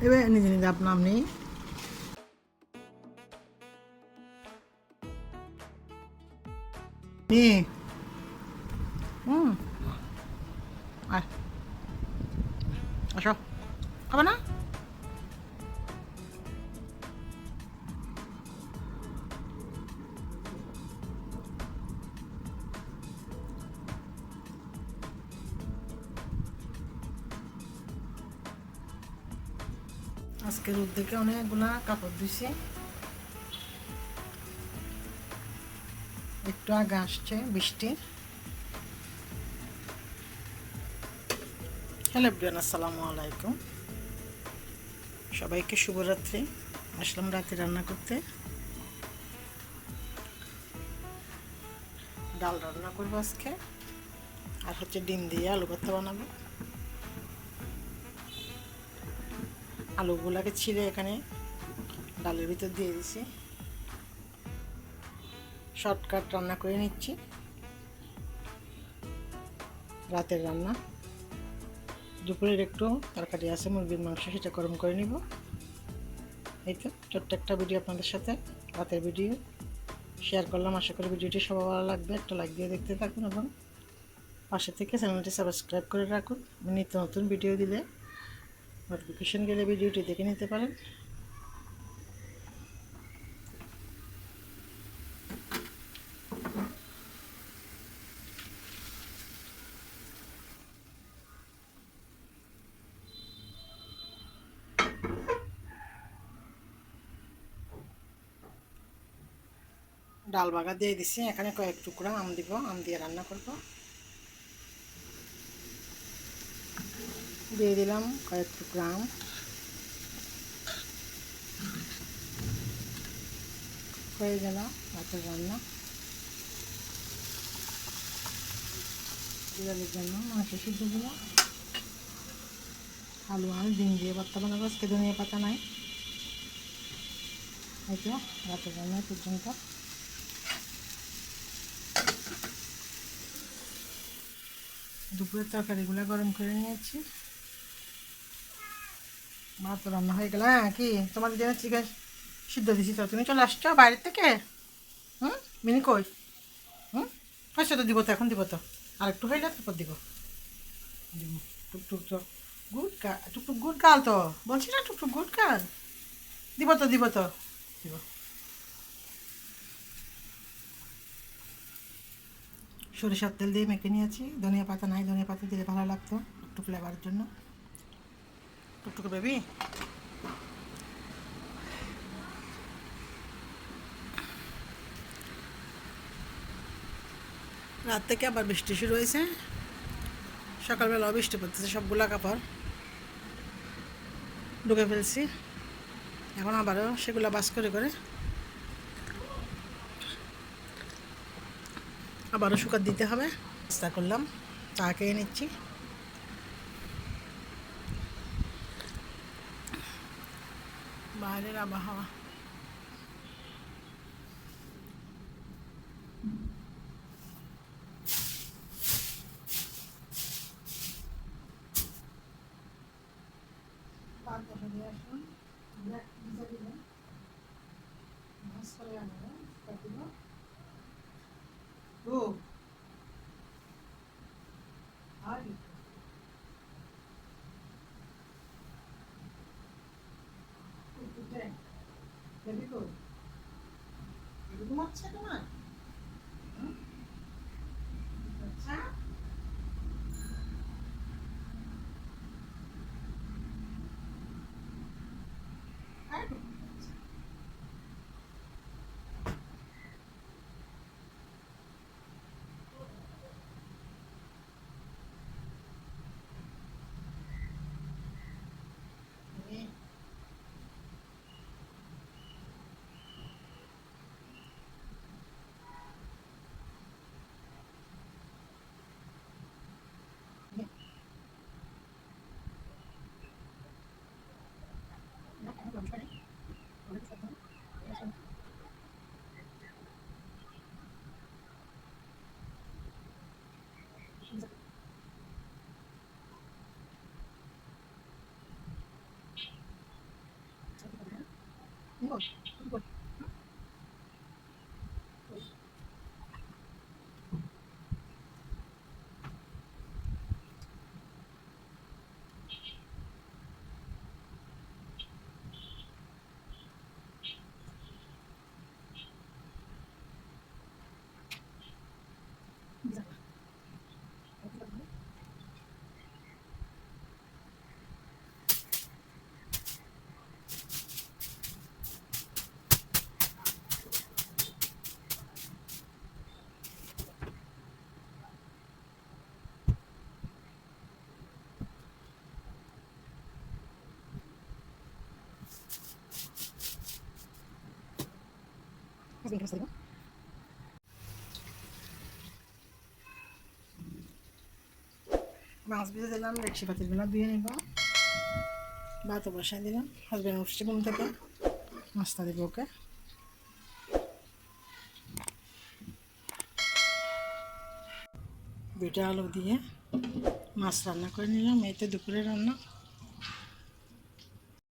এবার নিজে নিজে আপনি নি। হুম। আসো। খাবে না? আজকে রোদ থেকে অনেকগুলা কাপড় ধুইছি। একটু আগে আসছে বৃষ্টি। হ্যালো বিয়ান আসসালামু আলাইকুম। সবাইকে শুভরাত্রি। আসলাম রাতে রান্না করতে। ডাল রান্না করব আজকে। আর হচ্ছে ডিম দিয়ে আলু ভর্তা বানাবো। আলুগুলাকে ছিঁড়ে এখানে ডালের ভিতর দিয়ে দিছি। শর্টকাট রান্না করে নিচ্ছি। রাতের রান্না। দুপুরের একটু তরকারি আছে, মুরগির মাংস সেটা গরম করে নিব। এই তো, ছোট্ট একটা ভিডিও আপনাদের সাথে, রাতের ভিডিও। শেয়ার করলাম, আশা করি ভিডিওটি সবার ভালো লাগবে। একটা লাইক দিয়ে দেখতে থাকুন এবং পাশে থেকে চ্যানেলটি সাবস্ক্রাইব করে রাখুন। নিত্য নতুন ভিডিও দিলে নোটিফিকেশন গেলে ভিডিওটি দেখে নিতে পারেন। ডাল বাগা দিয়ে দিছি। এখানে কয়েক টুকরা আম দিব। আম দিয়ে রান্না করব। দিয়ে দিলাম কয়েক আম হয়ে গেল ভাতের রান্না। বিড়ালের জন্য মাংস সিদ্ধ দিলাম আলু আর ডিম দিয়ে ভর্তা বানাবো। আজকে ধনিয়া পাতা নাই। এই তো রাতের রান্না পর্যন্ত। দুপুরের তরকারিগুলো গরম করে নিয়েছি। মা তো রান্না হয়ে গেল হ্যাঁ কি? তোমাদের জন্য চিকেন সিদ্ধ দিছি, তো তুমি চলে আসছো বাইরের থেকে? হুম? মিনি কই? হুম? আচ্ছা তো দিব তো, এখন দিব তো। আর একটু হইলে তারপর দিব। দিব। টুকটুক তো গুড কাল টুকটুক গুড কাল তো। বলছি না টুকটুক গুড কাল? দিব তো দিব তো। দিব। সরিষার তেল দিয়ে মেখে নিয়েছি। ধনিয়া পাতা নাই, ধনিয়া পাতা দিলে ভালো লাগতো, একটু ফ্লেভারের জন্য। টুকটুকু বেবি। রাত থেকে আবার বৃষ্টি শুরু হয়েছে। সকালবেলাও বৃষ্টি পড়তেছে, সবগুলা কাপড় ঢুকে ফেলছি। এখন আবারও সেগুলো বাস করে করে আবারও শুকার দিতে হবে। চেষ্টা করলাম, চা খেয়ে নিচ্ছি। বাইরের আবহাওয়া। পাঁচ বছর দিয়ে আসুন ব্ল্যাক পিজা দিলেন মাছ করে আনবেন দিব ও আর বেবি কো বেবি uma মাছ ভেজে দিলাম দেখছি পাতিলগুলো ধুয়ে নিব। ভাত বসাই দিলাম হাজব্যান্ড উঠছে ঘুম থেকে, নাস্তা দিব ওকে। দুইটা আলু দিয়ে মাছ রান্না করে নিলাম, এই তো দুপুরে রান্না।